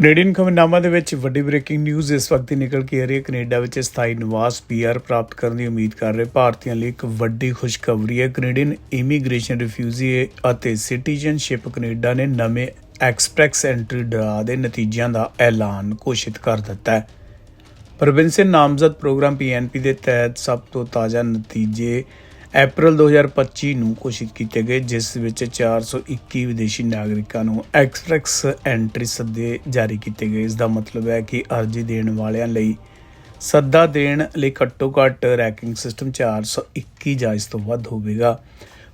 Canadian ਖਬਰਨਾਮਾ ਦੇ ਵਿੱਚ ਵੱਡੀ ਬ੍ਰੇਕਿੰਗ ਨਿਊਜ਼। ਇਸ ਵਕਤ ਹੀ ਨਿਕਲ ਕੇ ਆ ਰਹੀ ਹੈ ਕੈਨੇਡਾ ਵਿੱਚ ਸਥਾਈ ਨਿਵਾਸ ਪੀਆਰ ਪ੍ਰਾਪਤ ਕਰਨ ਦੀ ਉਮੀਦ ਕਰ ਰਹੇ ਭਾਰਤੀਆਂ ਲਈ ਇੱਕ ਵੱਡੀ ਖੁਸ਼ਖਬਰੀ ਹੈ। ਕੈਨੇਡੀਅਨ ਇਮੀਗ੍ਰੇਸ਼ਨ ਰਿਫਿਊਜੀ ਅਤੇ ਸਿਟੀਜ਼ਨਸ਼ਿਪ ਕੈਨੇਡਾ ਨੇ ਨਵੇਂ ਐਕਸਪ੍ਰੈਸ ਐਂਟਰੀ ਡਰਾ ਦੇ ਨਤੀਜਿਆਂ ਦਾ ਐਲਾਨ ਘੋਸ਼ਿਤ ਕਰ ਦਿੱਤਾ ਹੈ। ਪ੍ਰੋਵਿੰਸੀਅਲ ਨਾਮਜ਼ਦ ਪ੍ਰੋਗਰਾਮ ਪੀਐਨਪੀ ਦੇ ਤਹਿਤ ਸਭ ਤੋਂ ਤਾਜ਼ਾ ਨਤੀਜੇ ਅਪ੍ਰੈਲ 2025 ਨੂੰ ਘੋਸ਼ਿਤ ਕੀਤੇ ਗਏ, ਜਿਸ ਵਿੱਚ 421 ਵਿਦੇਸ਼ੀ ਨਾਗਰਿਕਾਂ ਨੂੰ ਐਕਸਪ੍ਰੈਸ ਐਂਟਰੀ ਸੱਦੇ ਜਾਰੀ ਕੀਤੇ ਗਏ। ਇਸ ਦਾ ਮਤਲਬ ਹੈ ਕਿ ਅਰਜ਼ੀ ਦੇਣ ਵਾਲਿਆਂ ਲਈ ਸੱਦਾ ਦੇਣ ਲਈ ਘੱਟੋ ਘੱਟ ਰੈਂਕਿੰਗ ਸਿਸਟਮ 421 ਜਾਂ ਇਸ ਤੋਂ ਵੱਧ ਹੋਵੇਗਾ।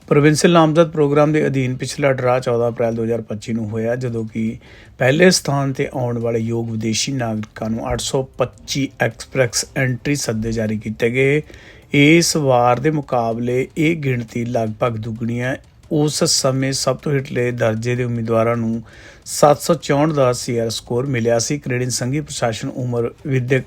ਪ੍ਰੋਵਿੰਸੀਅਲ ਨਾਮਜ਼ਦ ਪ੍ਰੋਗਰਾਮ ਦੇ ਅਧੀਨ ਪਿਛਲਾ ਡਰਾ 14 ਅਪ੍ਰੈਲ 2025 ਨੂੰ ਹੋਇਆ, ਜਦੋਂ ਕਿ ਪਹਿਲੇ ਸਥਾਨ ਤੇ ਆਉਣ ਵਾਲੇ ਯੋਗ ਵਿਦੇਸ਼ੀ ਨਾਗਰਿਕਾਂ ਨੂੰ 825 ਐਕਸਪ੍ਰੈਸ ਐਂਟਰੀ ਸੱਦੇ ਜਾਰੀ ਕੀਤੇ ਗਏ। ਇਸ ਵਾਰ ਦੇ ਮੁਕਾਬਲੇ ਇਹ ਗਿਣਤੀ ਲਗਭਗ ਦੁੱਗਣੀ ਹੈ। ਉਸ ਸਮੇਂ ਸਭ ਤੋਂ ਹੇਠਲੇ ਦਰਜੇ ਦੇ ਉਮੀਦਵਾਰਾਂ ਨੂੰ 764 ਦਾ ਸੀਆਰ ਸਕੋਰ ਮਿਲਿਆ ਸੀ। ਕੈਨੇਡੀਅਨ ਸੰਘੀ ਪ੍ਰਸ਼ਾਸਨ ਉਮਰ ਵਿਦਿਅਕ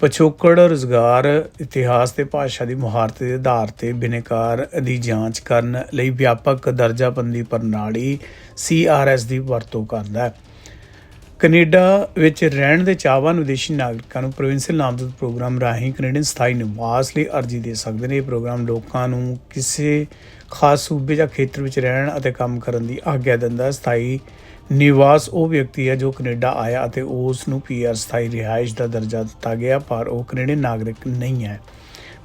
ਪਛੋਕੜ, ਰੁਜ਼ਗਾਰ, ਇਤਿਹਾਸ ਤੇ ਭਾਸ਼ਾ ਦੀ ਮੁਹਾਰਤ ਦੇ ਆਧਾਰ ਤੇ ਬਿਨੇਕਾਰ ਦੀ ਜਾਂਚ ਕਰਨ ਲਈ ਵਿਆਪਕ ਦਰਜਾਬੰਦੀ ਪ੍ਰਣਾਲੀ CRS ਦੀ ਵਰਤੋਂ ਕਰਦਾ ਹੈ। ਕੈਨੇਡਾ ਵਿੱਚ ਰਹਿਣ ਦੇ ਚਾਹਵਾਨ ਵਿਦੇਸ਼ੀ ਨਾਗਰਿਕਾਂ ਨੂੰ ਪ੍ਰੋਵਿੰਸੀਅਲ ਨਾਮਜ਼ਦ ਪ੍ਰੋਗਰਾਮ ਰਾਹੀਂ ਕੈਨੇਡੀਅਨ ਸਥਾਈ ਨਿਵਾਸ ਲਈ ਅਰਜ਼ੀ ਦੇ ਸਕਦੇ ਨੇ। ਇਹ ਪ੍ਰੋਗਰਾਮ ਲੋਕਾਂ ਨੂੰ ਕਿਸੇ ਖਾਸ ਸੂਬੇ ਜਾਂ ਖੇਤਰ ਵਿੱਚ ਰਹਿਣ ਅਤੇ ਕੰਮ ਕਰਨ ਦੀ ਆਗਿਆ ਦਿੰਦਾ ਹੈ। ਸਥਾਈ ਨਿਵਾਸ ਉਹ ਵਿਅਕਤੀ ਹੈ ਜੋ ਕੈਨੇਡਾ ਆਇਆ ਅਤੇ ਉਸ ਨੂੰ ਪੀਆਰ ਸਥਾਈ ਰਿਹਾਇਸ਼ ਦਾ ਦਰਜਾ ਦਿੱਤਾ ਗਿਆ, ਪਰ ਉਹ ਕੈਨੇਡੀਅਨ ਨਾਗਰਿਕ ਨਹੀਂ ਹੈ।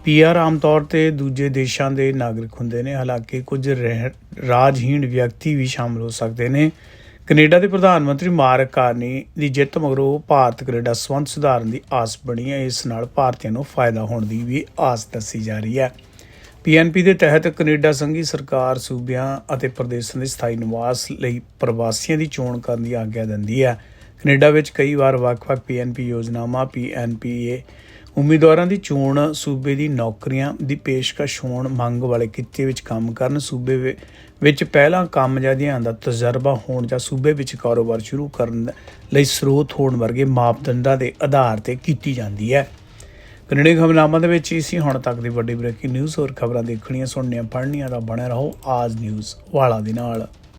ਪੀਆਰ ਆਮ ਤੌਰ ਤੇ ਦੂਜੇ ਦੇਸ਼ਾਂ ਦੇ ਨਾਗਰਿਕ ਹੁੰਦੇ ਨੇ, ਹਾਲਾਂਕਿ ਕੁਝ ਰਹਿ- ਰਾਜਹੀਣ ਵਿਅਕਤੀ ਵੀ ਸ਼ਾਮਲ ਹੋ ਸਕਦੇ ਨੇ। ਕੈਨੇਡਾ ਦੇ ਪ੍ਰਧਾਨ ਮੰਤਰੀ ਮਾਰਕ ਕਾਰਨੀ ਦੀ ਜਿੱਤ ਮਗਰੋਂ ਭਾਰਤ ਕੈਨੇਡਾ ਸੰਬੰਧ ਸੁਧਾਰਨ ਦੀ ਆਸ ਬਣੀ ਹੈ। ਇਸ ਨਾਲ ਭਾਰਤੀਆਂ ਨੂੰ ਫਾਇਦਾ ਹੋਣ ਦੀ ਵੀ ਆਸ ਦੱਸੀ ਜਾ ਰਹੀ ਹੈ। ਪੀਐਨਪੀ ਦੇ ਤਹਿਤ ਕੈਨੇਡਾ ਸੰਘੀ ਸਰਕਾਰ ਸੂਬਿਆਂ ਅਤੇ ਪ੍ਰਦੇਸ਼ਾਂ ਦੇ ਸਥਾਈ ਨਿਵਾਸ ਲਈ ਪ੍ਰਵਾਸੀਆਂ ਦੀ ਚੋਣ ਕਰਨ ਦੀ ਆਗਿਆ ਦਿੰਦੀ ਹੈ। ਕੈਨੇਡਾ ਵਿੱਚ ਕਈ ਵਾਰ ਵੱਖ-ਵੱਖ ਪੀਐਨਪੀ ਯੋਜਨਾਵਾਂ ਪੀਐਨਪੀਏ ਉਮੀਦਵਾਰਾਂ ਦੀ ਚੋਣ ਸੂਬੇ ਦੀ ਨੌਕਰੀਆਂ ਦੀ ਪੇਸ਼ਕਸ਼ ਹੋਣ ਮੰਗ ਵਾਲੇ ਕਿੱਤੇ ਵਿੱਚ ਕੰਮ ਕਰਨ, ਸੂਬੇ ਵਿ- ਵਿੱਚ ਪਹਿਲਾਂ ਕੰਮ ਜਾਂ ਅਧਿਐਨ ਦਾ ਤਜਰਬਾ ਹੋਣ ਜਾਂ ਸੂਬੇ ਵਿੱਚ ਕਾਰੋਬਾਰ ਸ਼ੁਰੂ ਕਰਨ ਲਈ ਸਰੋਤ ਹੋਣ ਵਰਗੇ ਮਾਪਦੰਡਾਂ ਦੇ ਆਧਾਰ ਤੇ ਕੀਤੀ ਜਾਂਦੀ ਹੈ। ਕੈਨੇਡਾ ਖਬਰਨਾਮਾ ਦੇ ਵਿੱਚ ਇਸੀ ਹੁਣ ਤੱਕ ਦੀ ਵੱਡੀ ਬ੍ਰੇਕਿੰਗ ਨਿਊਜ਼, ਹੋਰ ਖਬਰਾਂ ਦੇਖਣੀਆਂ, ਸੁਣਨੀਆਂ, ਪੜ੍ਹਨੀਆਂ ਤਾਂ ਬਣਿਆ ਰਹੋ ਆਜ ਨਿਊਜ਼ ਵਾਲਾ ਦੇ ਨਾਲ।